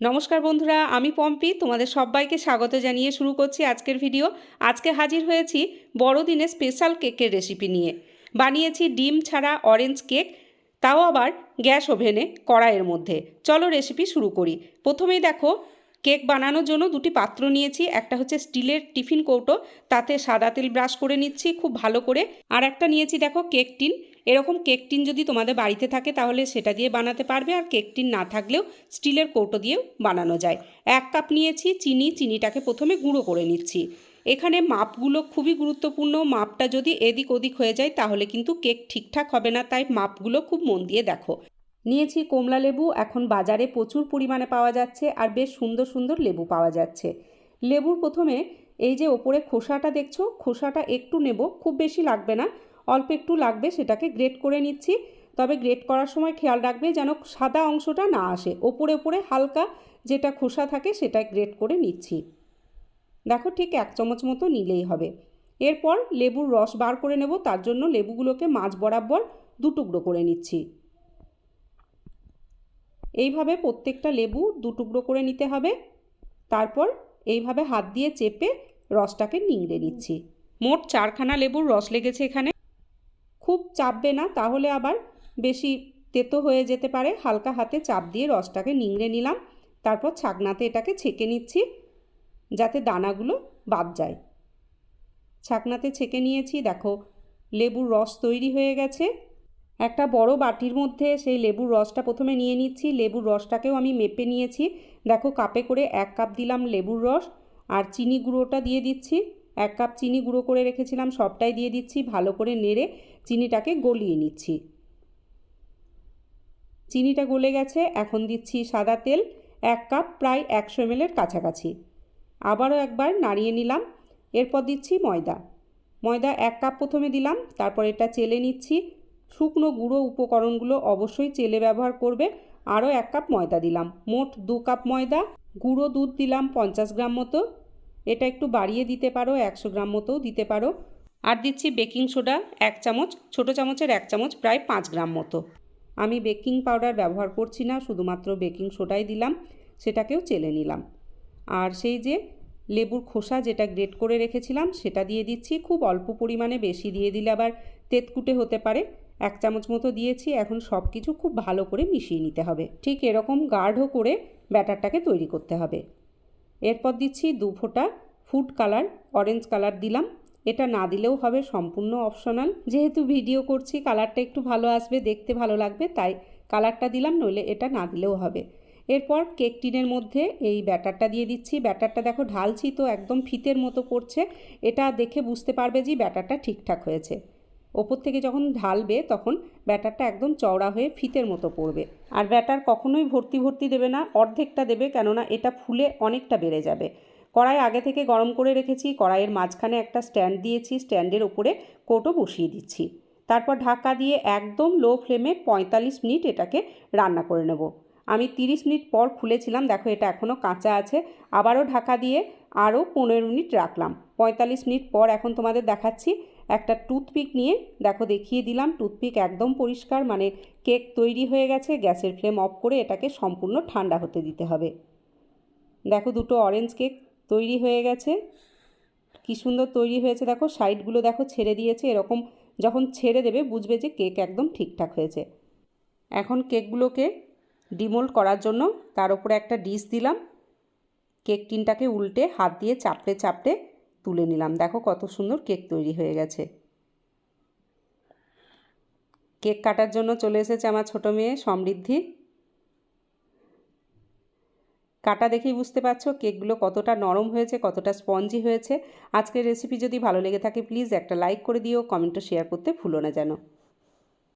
নমস্কার বন্ধুরা, আমি পম্পি, তোমাদের সবাইকে স্বাগত জানিয়ে শুরু করছি আজকের ভিডিও। আজকে হাজির হয়েছি বড়দিনে স্পেশাল কেকের রেসিপি নিয়ে। বানিয়েছি ডিম ছাড়া অরেঞ্জ কেক তাও আবার গ্যাস ওভেনে কড়াইয়ের মধ্যে। চলো রেসিপি শুরু করি। প্রথমেই দেখো কেক বানানোর জন্য দুটি পাত্র নিয়েছি। একটা হচ্ছে স্টিলের টিফিন কৌটো, তাতে সাদা তেল ব্রাশ করে নিচ্ছি খুব ভালো করে। আর একটা নিয়েছি দেখো কেক টিন এরকম কেক টিন যদি তোমাদের বাড়িতে থাকে তাহলে সেটা দিয়ে বানাতে পারবে আর কেক টিন না থাকলেও স্টিলের কৌটো দিয়েও বানানো যায়। এক কাপ নিয়েছি চিনি, চিনিটাকে প্রথমে গুঁড়ো করে নিচ্ছি। এখানে মাপগুলো খুবই গুরুত্বপূর্ণ। মাপটা যদি এদিক ওদিক হয়ে যায় তাহলে কিন্তু কেক ঠিকঠাক হবে না, তাই মাপগুলো খুব মন দিয়ে দেখো। নিয়েছি কমলা লেবু, এখন বাজারে প্রচুর পরিমাণে পাওয়া যাচ্ছে আর বেশ সুন্দর সুন্দর লেবু পাওয়া যাচ্ছে। লেবুর প্রথমে এই যে ওপরে খোসাটা দেখছ, খোসাটা একটু নেব, খুব বেশি লাগবে না। অল্প একটু লাগবে, সেটাকে গ্রেট করে নিচ্ছি। তবে গ্রেট করার সময় খেয়াল রাখবে যেন সাদা অংশটা না আসে। ওপরে ওপরে হালকা যেটা খোসা থাকে সেটা গ্রেট করে নিচ্ছি। দেখো ঠিক এক চামচ মতো নিলেই হবে। এরপর লেবুর রস বার করে নেব, তার জন্য লেবুগুলোকে মাছ বরাবর দু টুকরো করে নিচ্ছি। এইভাবে প্রত্যেকটা লেবু দু টুকরো করে নিতে হবে। তারপর এইভাবে হাত দিয়ে চেপে রসটাকে নিংড়ে নিচ্ছি। মোট চারখানা লেবুর রস লেগেছে এখানে। চাপবে না, তাহলে আবার বেশি তেতো হয়ে যেতে পারে। হালকা হাতে চাপ দিয়ে রসটাকে নিংড়ে নিলাম। তারপর ছাকনাতে এটাকে ছেঁকে নিচ্ছি, যাতে দানাগুলো বাদ যায়। ছাকনাতে ছেঁকে নিয়েছি, দেখো, লেবুর রস তৈরি হয়ে গেছে। একটা বড় বাটির মধ্যে সেই লেবুর রসটা প্রথমে নিয়ে নিচ্ছি। লেবুর রসটাকেও আমি মেপে নিয়েছি। দেখো, কাপে করে এক কাপ দিলাম লেবুর রস। আর চিনি গুঁড়োটা দিয়ে দিচ্ছি। এক কাপ চিনি গুঁড়ো করে রেখেছিলাম, সবটাই দিয়ে দিচ্ছি, ভালো করে নেড়ে চিনিটাকে গলিয়ে নিচ্ছি। চিনিটা গলে গেছে, এখন দিচ্ছি সাদা তেল, এক কাপ প্রায় একশো এমএলের কাছাকাছি। আবারও একবার নাড়িয়ে নিলাম, এরপর দিচ্ছি ময়দা। ময়দা এক কাপ প্রথমে দিলাম, তারপর এটা চেলে নিচ্ছি। শুকনো গুঁড়ো উপকরণগুলো অবশ্যই চেলে ব্যবহার করবে, আরও এক কাপ ময়দা দিলাম। মোট দু কাপ ময়দা, গুঁড়ো দুধ দিলাম পঞ্চাশ গ্রাম মতো। এটা একটু বাড়িয়ে দিতে পারো, একশো গ্রাম মতো দিতে পারো। আর দিচ্ছি বেকিং সোডা, এক চামচ, ছোটো চামচের এক চামচ, প্রায় পাঁচ গ্রাম মতো। আমি বেকিং পাউডার ব্যবহার করছি না, শুধুমাত্র বেকিং সোডাই দিলাম, সেটাকেও চেলে নিলাম। আর সেই যে লেবুর খোসা যেটা গ্রেট করে রেখেছিলাম, সেটা দিয়ে দিচ্ছি, খুব অল্প পরিমাণে বেশি দিয়ে দিলে আবার তেতকুটে হতে পারে। এক চামচ মতো দিয়েছি, এখন সব কিছু খুব ভালো করে মিশিয়ে নিতে হবে। ঠিক এরকম গাঢ় করে ব্যাটারটাকে তৈরি করতে হবে। এরপর দিচ্ছি দু ফোঁটা ফুড কালার অরেঞ্জ কালার দিলাম। এটা না দিলেও হবে, সম্পূর্ণ অপশনাল যেহেতু ভিডিও করছি কালারটা একটু ভালো আসবে, দেখতে ভালো লাগবে, তাই কালারটা দিলাম, নইলে এটা না দিলেও হবে। এরপর কেক টিনের মধ্যে এই ব্যাটারটা দিয়ে দিচ্ছি। ব্যাটারটা দেখো, ঢালছি তো, একদম ফিতের মতো পড়ছে এটা দেখে বুঝতে পারবে যে ব্যাটারটা ঠিকঠাক হয়েছে। ওপর থেকে যখন ঢালবে তখন ব্যাটারটা একদম চওড়া হয়ে ফিতের মতো পড়বে। আর ব্যাটার কখনোই ভর্তি ভর্তি দেবে না, অর্ধেকটা দেবে কেননা এটা ফুলে অনেকটা বেড়ে যাবে। কড়াই আগে থেকে গরম করে রেখেছি, কড়াইয়ের মাঝখানে একটা স্ট্যান্ড দিয়েছি, স্ট্যান্ডের ওপরে কোটো বসিয়ে দিচ্ছি। তারপর ঢাকা দিয়ে একদম লো ফ্লেমে পঁয়তাল্লিশ মিনিট এটাকে রান্না করে নেব। আমি তিরিশ মিনিট পর খুলেছিলাম, দেখো এটা এখনও কাঁচা আছে, আবারও ঢাকা দিয়ে আরও পনেরো মিনিট রাখলাম। পঁয়তাল্লিশ মিনিট পর এখন তোমাদের দেখাচ্ছি একটা টুথপিক নিয়ে, দেখো দেখিয়ে দিলাম, টুথপিক একদম পরিষ্কার মানে কেক তৈরি হয়ে গেছে, গ্যাসের ফ্লেম অফ করে এটাকে সম্পূর্ণ ঠান্ডা হতে দিতে হবে। দেখো দুটো অরেঞ্জ কেক তৈরি হয়ে গেছে। কি সুন্দর তৈরি হয়েছে, দেখো সাইডগুলো দেখো ছেড়ে দিয়েছে, এরকম যখন ছেড়ে দেবে বুঝবে যে কেক একদম ঠিকঠাক হয়েছে। এখন কেকগুলোকে ডিমোল্ড করার জন্য তার উপরে একটা ডিশ দিলাম। কেক টিনটাকে উল্টে হাত দিয়ে চাপড়ে চাপড়ে তুলে নিলাম। দেখো কত সুন্দর কেক তৈরি হয়ে গেছে। কেক কাটার জন্য চলে এসেছে আমার ছোটো মেয়ে সমৃদ্ধি। কাটা দেখেই বুঝতে পারছ কেকগুলো কতটা নরম হয়েছে, কতটা স্পঞ্জি হয়েছে। আজকের রেসিপি যদি ভালো লেগে থাকে প্লিজ একটা লাইক করে দিও কমেন্টও শেয়ার করতে ভুলো না যেন।